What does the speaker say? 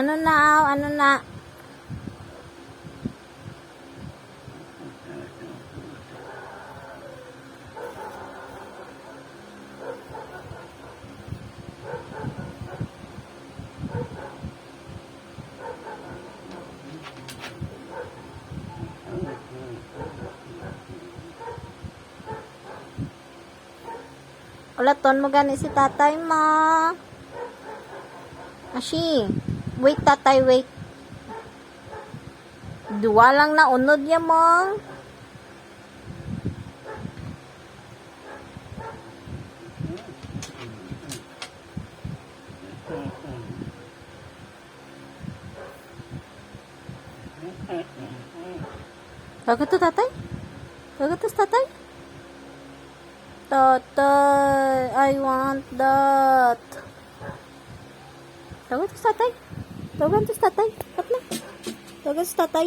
Ano na, aw? Ano na? Ulaton mo gani si tatay mo. Ashi. Wait, tatay, wait. Duwa lang na unod niya mo. Bago to, tatay? Bago to, tatay? Tatay, I want that. Tawag to, tatay. Tawagan to, tatay. Tap na. Tawagan to, tatay.